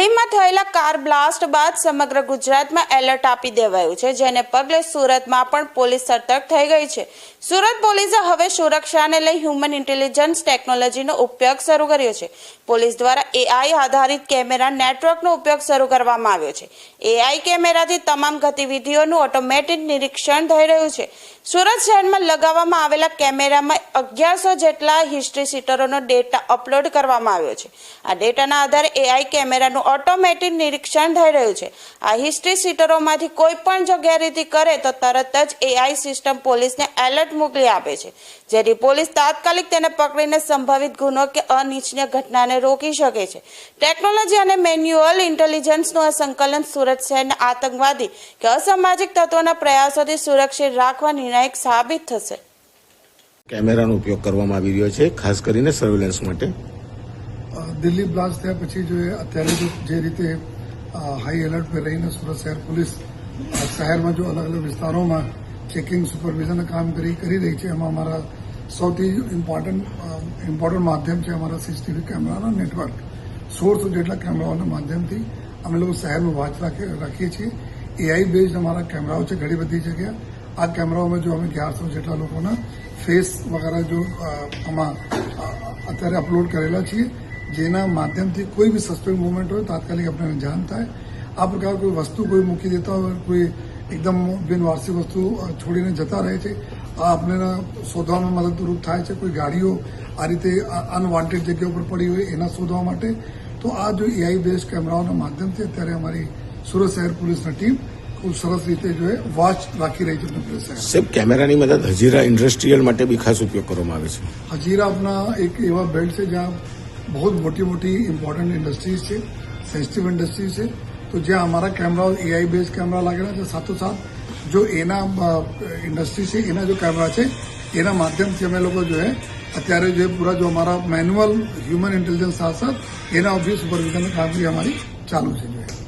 દિલ્હીમાં થયેલા car blast બાદ સમગ્ર ગુજરાતમાં એલર્ટ આપી દેવાયું છે, જેને પગલે સુરતમાં પણ પોલીસ સતર્ક થઈ ગઈ છે. સુરત પોલીસે હવે સુરક્ષાને લઈ હ્યુમન ઇન્ટેલિજન્સ ટેકનોલોજીનો ઉપયોગ શરૂ કર્યો છે. પોલીસ દ્વારા એઆઈ આધારિત કેમેરા નેટવર્કનો ઉપયોગ શરૂ કરવામાં આવ્યો છે. એઆઈ કેમેરાથી તમામ ગતિવિધિઓનું ઓટોમેટિક નિરીક્ષણ થઈ રહ્યું છે. સુરત શહેરમાં લગાવવામાં આવેલા કેમેરામાં અગિયારસો જેટલા હિસ્ટ્રી સીટરોનો ડેટા અપલોડ કરવામાં આવ્યો છે. આ ડેટાના આધારે એઆઈ કેમેરાનું ઓટોમેટિક નિરીક્ષણ થઈ રહ્યું છે. આ હિસ્ટ્રી સીટરોમાંથી કોઈ પણ ગેરરીતિ કરે તો તરત જ એઆઈ સિસ્ટમ પોલીસને એલર્ટ મોકલી આપે છે. જેથી પોલીસ તાત્કાલિક તેને પકડીને સંભવિત ગુનો કે અનિચ્છનીય ઘટનાને રોકી શકે છે. ટેકનોલોજી અને મેન્યુઅલ ઇન્ટેલિજન્સનું આ સંકલન સુરત શહેરના આતંકવાદી કે અસામાજિક તત્વોના પ્રયાસોથી સુરક્ષિત રાખવા નિર્ણાયક સાબિત થશે. કેમેરાનો ઉપયોગ કરવામાં આવી રહ્યો છે, ખાસ કરીને સર્વેલન્સ માટે. દિલ્હી બ્લાસ્ટ થયા પછી જો અત્યારે જે રીતે હાઈ એલર્ટ પર રહીને સુરત શહેર પોલીસ શહેરમાં જો અલગ અલગ વિસ્તારોમાં ચેકિંગ સુપરવિઝન કામ કરી કરી રહી છે, એમાં અમારા સૌથી ઇમ્પોર્ટન્ટ ઇમ્પોર્ટન્ટ માધ્યમ છે અમારા સીસીટીવી કેમેરાના નેટવર્ક. સોળસો જેટલા કેમેરાઓના માધ્યમથી અમે લોકો શહેરમાં વાંચ રાખીએ છીએ. એઆઈ બેઝડ અમારા કેમેરાઓ છે, ઘણી બધી જગ્યા આ કેમેરાઓમાં જો અમે અગિયારસો જેટલા લોકોના ફેસ વગેરે જો આમાં અત્યારે અપલોડ કરેલા છીએ જેના માધ્યમથી કોઈ બી સસ્પેન્ડ મુવમેન્ટ હોય તાત્કાલિક આપણને જાણ થાય. આ પ્રકાર કોઈ વસ્તુ કોઈ મૂકી દેતા હોય કોઈ એકદમ બિનવારસી વસ્તુ છોડીને જતા રહે છે આ આપણને શોધવામાં મદદરૂપ થાય છે. કોઈ ગાડીઓ આ રીતે અનવોન્ટેડ જગ્યા ઉપર પડી હોય એના શોધવા માટે. તો આ જો એઆઈ બેઝ કેમેરાઓના માધ્યમથી અત્યારે અમારી સુરત શહેર પોલીસની ટીમ ખૂબ સરસ રીતે જો વોચ રાખી રહી છે સાહેબ કેમેરાની મદદ હજીરા ઇન્ડસ્ટ્રીયલ માટે બી ખાસ ઉપયોગ કરવામાં આવે છે. હજીરા આપના એક એવા બેલ્ટ છે જ્યાં બહુ મોટી મોટી ઇમ્પોર્ટન્ટ ઇન્ડસ્ટ્રીઝ છે સેન્સિટિવ ઇન્ડસ્ટ્રીઝ છે તો જ્યાં અમારા કેમેરાઓ એઆઈ બેઝ કેમેરા લાગેલા છે સાથોસાથ જો એના ઇન્ડસ્ટ્રી છે એના જો કેમેરા છે એના માધ્યમથી અમે લોકો જો હે અત્યારે જે પૂરા જો અમારા મેન્યુઅલ હ્યુમન ઇન્ટેલિજન્સ સાથ એના ઓબ્વિયસ સુપરવિઝનની કામગીરી અમારી ચાલુ છે જો એ.